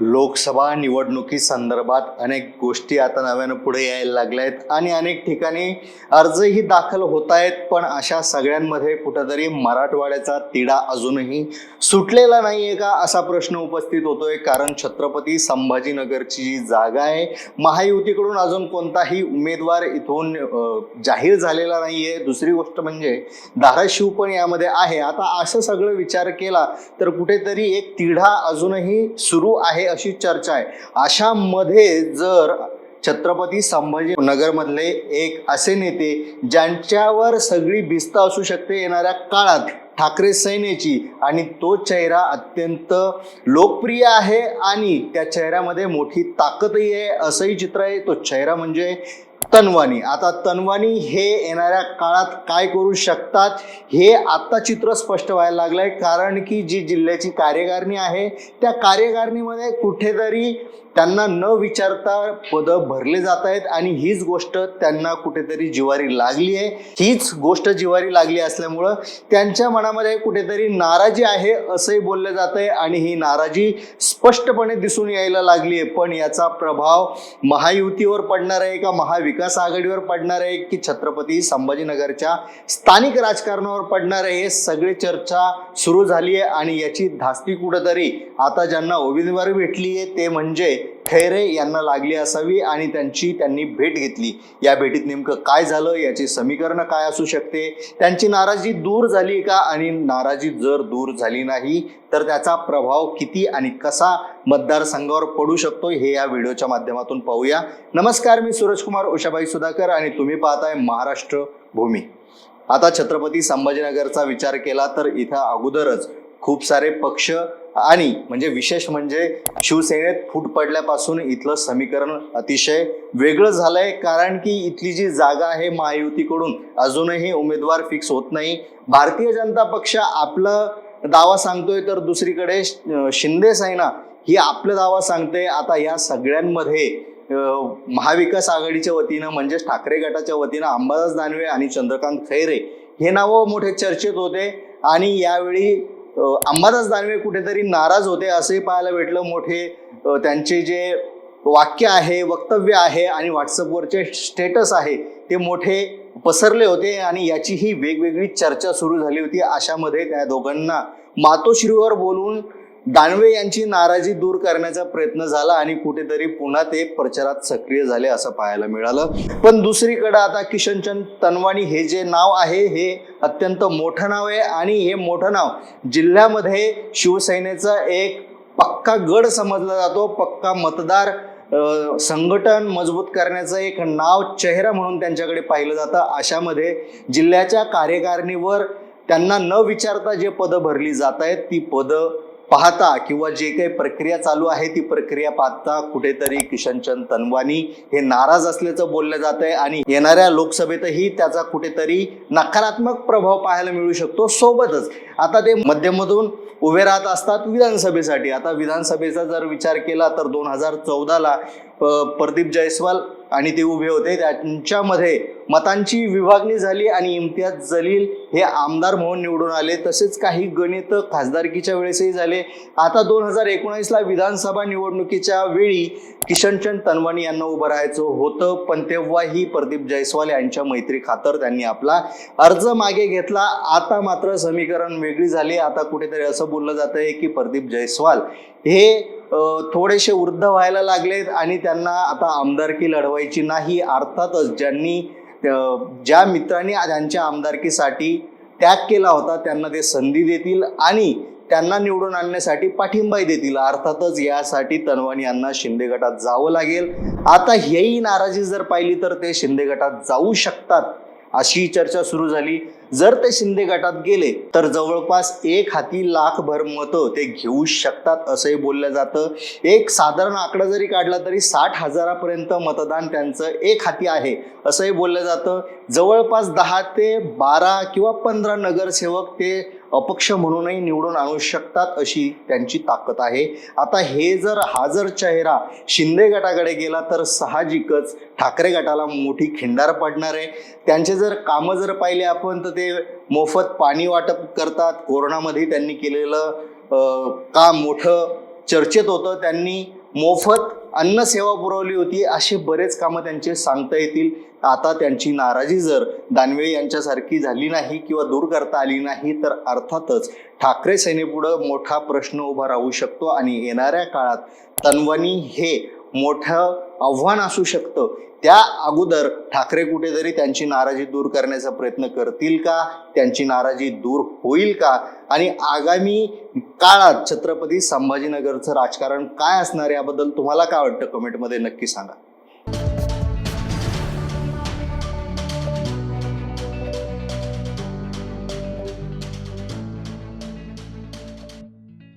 लोकसभा निवडणुकी संदर्भात अनेक गोष्टी आता नव्यानं पुढे यायला लागल्या आहेत आणि अनेक ठिकाणी अर्जही दाखल होत आहेत. पण अशा सगळ्यांमध्ये कुठंतरी मराठवाड्याचा तिढा अजूनही सुटलेला नाही आहे का असा प्रश्न उपस्थित होतोय. कारण छत्रपती संभाजीनगरची जी जागा आहे महायुतीकडून अजून कोणताही उमेदवार इथून जाहीर झालेला नाही आहे दुसरी गोष्ट म्हणजे धाराशिव पण यामध्ये आहे. आता असं सगळं विचार केला तर कुठेतरी एक तिढा अजूनही सुरू आहे अशी चर्चा आहे. अशामध्ये जर छत्रपती संभाजी नगरमधले एक असे नेते ज्यांच्यावर सगळी भिस्त असू शकते येणाऱ्या काळात ठाकरे सैन्याची आणि तो चेहरा अत्यंत लोकप्रिय आहे आणि त्या चेहऱ्यामध्ये मोठी ताकदही आहे असंही चित्र आहे. तो चेहरा म्हणजे तनवानी. आता तनवानी हे येणाऱ्या काळात काय करू शकतात हे आत्ता चित्र स्पष्ट व्हायला लागलंय. कारण की जी जिल्ह्याची कार्यकारिणी आहे त्या कार्यकारिणीमध्ये कुठेतरी त्यांना न विचारता पदं भरले जात आहेत आणि हीच गोष्ट त्यांना कुठेतरी जिवारी लागली आहे. हीच गोष्ट जिवारी लागली असल्यामुळं त्यांच्या मनामध्ये कुठेतरी नाराजी आहे असंही बोललं जात आहे आणि ही नाराजी स्पष्टपणे दिसून यायला लागली आहे. पण याचा प्रभाव महायुतीवर पडणार आहे का महाविकास आघाडीवर पडणार आहे की छत्रपती संभाजीनगरच्या स्थानिक राजकारणावर पडणार आहे हे सगळे चर्चा सुरू झाली आहे आणि याची धास्ती कुठंतरी आता ज्यांना उमेदवारी भेटली आहे ते म्हणजे खैरे यांना लागली असावी आणि त्यांची त्यांनी भेट घेतली. या भेटीत नेमकं काय झालं? याचे समीकरण काय असू शकते? त्यांची नाराजी दूर झाली का? आणि नाराजी जर दूर झाली नाही तर त्याचा प्रभाव किती आणि कसा मतदारसंघावर पडू शकतो हे या व्हिडिओच्या माध्यमातून पाहूया. नमस्कार मी सूरजकुमार उषाबाई सुधाकर आणि तुम्ही पाहताय महाराष्ट्र भूमी. आता छत्रपती संभाजीनगरचा विचार केला तर इथं अगोदरच खूप सारे पक्ष आणि म्हणजे विशेष म्हणजे शिवसेनेत फूट पडल्यापासून इथलं समीकरण अतिशय वेगळं झालंय कारण की इथली जी जागा आहे महायुतीकडून अजूनही उमेदवार फिक्स होत नाही. भारतीय जनता पक्ष आपलं दावा सांगतोय तर दुसरीकडे शिंदे सेना ही आपलं दावा सांगते. आता या सगळ्यांमध्ये महाविकास आघाडीच्या वतीनं म्हणजेच ठाकरे गटाच्या वतीनं अंबादास दानवे आणि चंद्रकांत खैरे हे नावं मोठे चर्चेत होते. आणि यावेळी अंबादास दानवे कुठेतरी नाराज होते असंही पाहायला भेटलं. मोठे त्यांचे जे वाक्य आहे वक्तव्य आहे आणि व्हॉट्सअपवरचे स्टेटस आहे ते मोठे पसरले होते आणि याची ही वेगवेगळी चर्चा सुरू झाली होती अशामध्ये त्या दोघांना. मातोश्रीवर बोलून दानवे यांची नाराजी दूर करण्याचा प्रयत्न झाला आणि कुठेतरी पुन्हा ते प्रचारात सक्रिय झाले असं पाहायला मिळालं. पण दुसरीकडे आता किशनचंद तनवाणी हे जे नाव आहे हे अत्यंत मोठं नाव आहे आणि हे मोठं नाव जिल्ह्यामध्ये शिवसेनेचं एक पक्का गड समजला जातो पक्का मतदार संघटन मजबूत करण्याचं एक नाव चेहरा म्हणून त्यांच्याकडे पाहिलं जातं. अशामध्ये जिल्ह्याच्या कार्यकारिणीवर त्यांना न विचारता जे पदं भरली जात आहेत ती पदं पाहता किंवा जे काही प्रक्रिया चालू आहे ती प्रक्रिया पाहता कुठेतरी किशनचंद तनवानी हे नाराज असल्याचं बोललं जात आहे आणि येणाऱ्या लोकसभेतही त्याचा कुठेतरी नकारात्मक प्रभाव पाहायला मिळू शकतो सोबतच. आता ते मध्यमधून उभे राहत असतात विधानसभेसाठी. आता विधानसभेचा जर विचार केला तर दोन हजार चौदाला प्रदीप जयस्वाल आणि ते उभे होते. त्यांच्यामध्ये मतांची विभागणी झाली आणि इम्तियाज जलील हे आमदार म्हणून निवडून आले. तसेच काही गणित खासदारकीच्या वेळेसही झाले. आता दोन हजार एकोणीसला विधानसभा निवडणुकीच्या वेळी किशनचंद तनवानी यांना उभं राहायचं होतं. पण तेव्हाही प्रदीप जयस्वाल यांच्या मैत्री खातर त्यांनी आपला अर्ज मागे घेतला. आता मात्र समीकरण वेगळी झाली. आता कुठेतरी असं बोललं जात आहे की प्रदीप जयस्वाल हे थोडेसे वृद्ध व्हायला लागलेत आणि त्यांना आता आमदारकी लढवायची नाही. अर्थातच ज्यांनी ज्या मित्रांनी त्यांच्या आमदारकीसाठी त्याग केला होता त्यांना ते संधी देतील आणि त्यांना निवडून आणण्यासाठी पाठिंबाही देतील. अर्थातच यासाठी तनवानी यांना शिंदे गटात जावं लागेल. आता हेही नाराजी जर पाहिली तर ते शिंदे गटात जाऊ शकतात अशी चर्चा सुरू झाली. जर ते शिंदे गटात गेले तर जवळपास एक हाती लाखभर मतं ते घेऊ शकतात असंही बोललं जातं. एक साधारण आकडा जरी काढला तरी साठ हजारापर्यंत मतदान त्यांचं एक हाती आहे असंही बोललं जातं. जवळपास दहा ते बारा किंवा पंधरा नगरसेवक ते अपक्ष म्हणूनही निवडून आणू शकतात अशी त्यांची ताकद आहे. आता हे जर हा जर चेहरा शिंदे गटाकडे गेला तर साहजिकच ठाकरे गटाला मोठी खिंडार पडणार आहे. त्यांचे जर कामं जर पाहिले आपण तर ते मोफत पाणी वाटप करतात. कोरोनामध्ये त्यांनी केलेलं काम मोठं चर्चेत होतं त्यांनी मोफत अन्न सेवा पुरवली होती असे बरेच कामं त्यांचे सांगता येतील. आता त्यांची नाराजी जर दानवे यांच्यासारखी झाली नाही किंवा दूर करता आली नाही तर अर्थातच ठाकरे सेनेपुढं मोठा प्रश्न उभा राहू शकतो. आणि येणाऱ्या काळात तनवानी हे मोठं आव्हान असू शकतं. त्या अगोदर ठाकरे कुठेतरी त्यांची नाराजी दूर करण्याचा प्रयत्न करतील का? त्यांची नाराजी दूर होईल का? आणि आगामी काळात छत्रपती संभाजीनगरचं राजकारण काय असणार याबद्दल तुम्हाला काय वाटतं? कमेंटमध्ये नक्की सांगा.